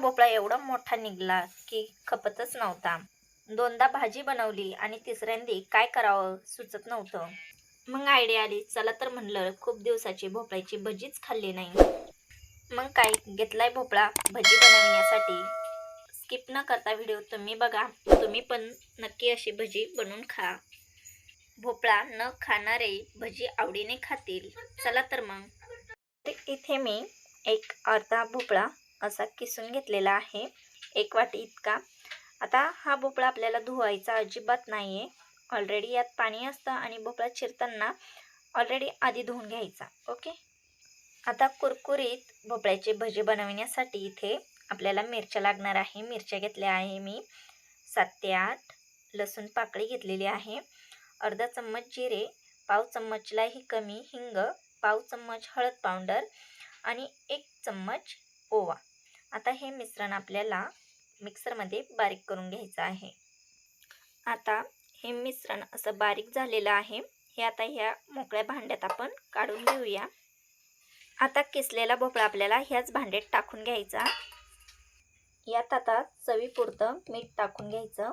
भोपळा एवढा मोठा निघाला की खपतच नव्हता. दोनदा भाजी बनवली आणि तिसऱ्यांदी काय करावं सुचत नव्हतं. मग आयडिया आली चला तर म्हणलं खूप दिवसाची भोपळ्याची भजीच खाल्ली नाही. मग काय घेतलाय भोपळा भजी बनवण्यासाठी. स्किप न करता व्हिडिओ तुम्ही बघा तुम्ही पण नक्की अशी भजी बनवून खा. भोपळा न खाणारे भजी आवडीने खातील. चला तर मग. इथे मी एक अर्धा भोपळा असा किसून घेतलेला आहे. एक वाटी इतका. आता हा भोपळा आपल्याला धुवायचा अजिबात नाही आहे ऑलरेडी यात पाणी असतं आणि भोपळा चिरताना ऑलरेडी आधी धुवून घ्यायचा. ओके आता कुरकुरीत भोपळ्याचे भजे बनवण्यासाठी इथे आपल्याला मिरच्या लागणार आहे. मिरच्या घेतल्या आहे मी. सात ते आठ. लसूण पाकळी घेतलेली आहे. अर्धा चम्मच जिरे पाव चम्मचलाही कमी हिंग पाव चम्मच हळद पावडर आणि एक चम्मच ओवा. आता हे मिश्रण आपल्याला मिक्सरमध्ये बारीक करून घ्यायचं आहे. आता हे मिश्रण असं बारीक झालेलं आहे. हे आता ह्या मोकळ्या भांड्यात आपण काढून घेऊया. आता किसलेला भोपळा आपल्याला ह्याच भांड्यात टाकून घ्यायचा. यात आता चवीपुरतं मीठ टाकून घ्यायचं.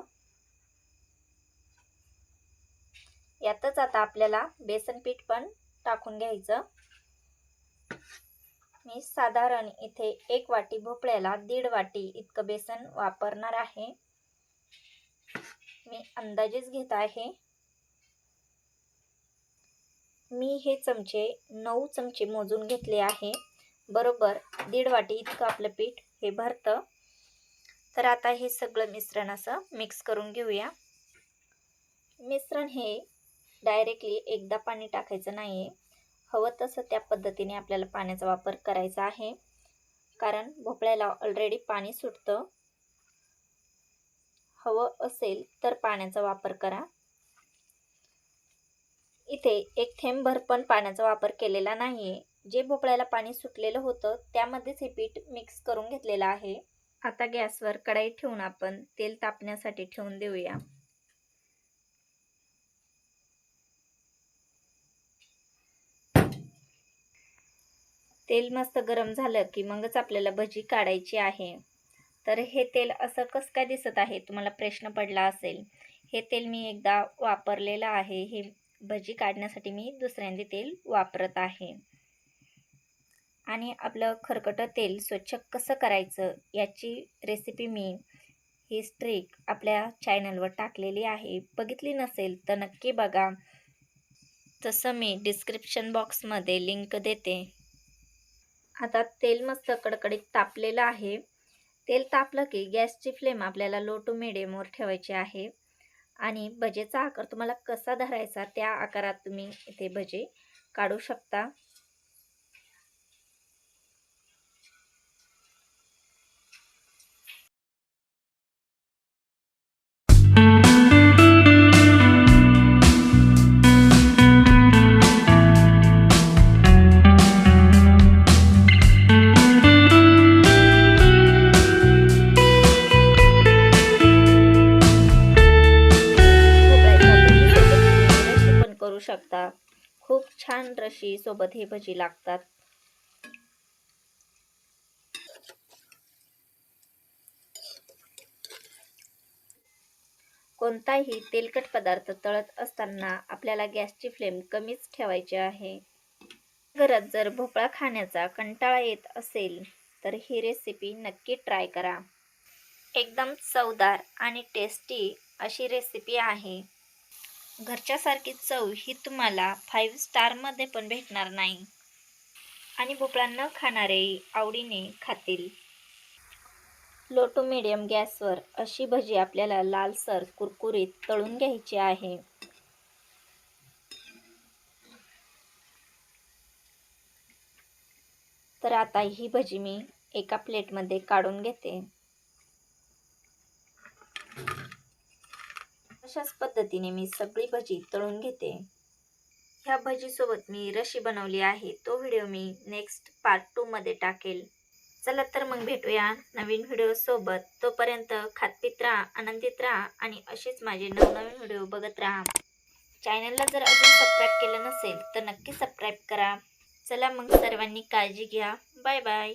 यातच आता आपल्याला बेसन पीठ पण टाकून घ्यायचं. मी साधारण इथे एक वाटी भोपळ्याला दीड वाटी इतकं बेसन वापरणार आहे. मी अंदाजेच घेत आहे. मी हे चमचे नऊ चमचे मोजून घेतले आहे. बरोबर दीड वाटी इतकं आपलं पीठ हे भरतं. तर आता हे सगळं मिश्रण असं मिक्स करून घेऊया. मिश्रण हे डायरेक्टली एकदा पाणी टाकायचं नाही आहे हवं तसं त्या पद्धतीने आपल्याला पाण्याचा वापर करायचा आहे. कारण भोपळ्याला ऑलरेडी पाणी सुटतं. हवं असेल तर पाण्याचा वापर करा. इथे एक थेंबभर पण पाण्याचा वापर केलेला नाही आहे जे भोपळ्याला पाणी सुटलेलं होतं त्यामध्येच हे पीठ मिक्स करून घेतलेलं आहे. आता गॅसवर कढाई ठेवून आपण तेल तापण्यासाठी ठेवून देऊया. तेल मस्त गरम झालं की मगच आपल्याला भजी काढायची आहे. तर हे तेल असं कसं काय दिसत आहे? तुम्हाला प्रश्न पडला असेल. हे तेल मी एकदा वापरलेलं आहे. हे भजी काढण्यासाठी मी दुसऱ्यांदा तेल वापरत आहे. आणि आपलं खरकटं तेल स्वच्छ कसं करायचं याची रेसिपी मी ही स्ट्रीक आपल्या चॅनलवर टाकलेली आहे. बघितली नसेल तर नक्की बघा. तसं मी डिस्क्रिप्शन बॉक्समध्ये लिंक देते. आता तेल मस्त कडकडीत तापलेलं आहे. तेल तापलं की गॅसची फ्लेम आपल्याला लो टू मिडियमवर ठेवायची आहे. आणि भजेचा आकार तुम्हाला कसा धरायचा त्या आकारात तुम्ही इथे भजे काढू शकता. करू शकता. खूप छान रशी सोबत हे भजी लागतात. कोणताही तेलकट पदार्थ तळत असताना आपल्याला गॅसची फ्लेम कमीच ठेवायची आहे. घरात जर भोपळा खाण्याचा कंटाळा येत असेल तर ही रेसिपी नक्की ट्राय करा. एकदम चवदार आणि टेस्टी अशी रेसिपी आहे. घरच्यासारखी चव ही तुम्हाला फाईव्ह स्टारमध्ये पण भेटणार नाही. आणि भोपळा न खाणारे आवडीने खातील. लो टू मिडियम गॅसवर अशी भजी आपल्याला लालसर कुरकुरीत तळून घ्यायची आहे. तर आता ही भजी मी एका प्लेटमध्ये काढून घेते. अशाच पद्धतीने मी सगळी भजी तळून घेते. ह्या भजीसोबत मी रशी बनवली आहे. तो व्हिडिओ मी नेक्स्ट पार्ट टूमध्ये टाकेल. चला तर मग भेटूया नवीन व्हिडिओसोबत तोपर्यंत खातपीत राहा आनंदित राहा आणि असेच माझे नवनवीन व्हिडिओ बघत राहा. चॅनलला जर अजून सबस्क्राईब केलं नसेल तर नक्की सबस्क्राईब करा. चला मग सर्वांनी काळजी घ्या. Bye bye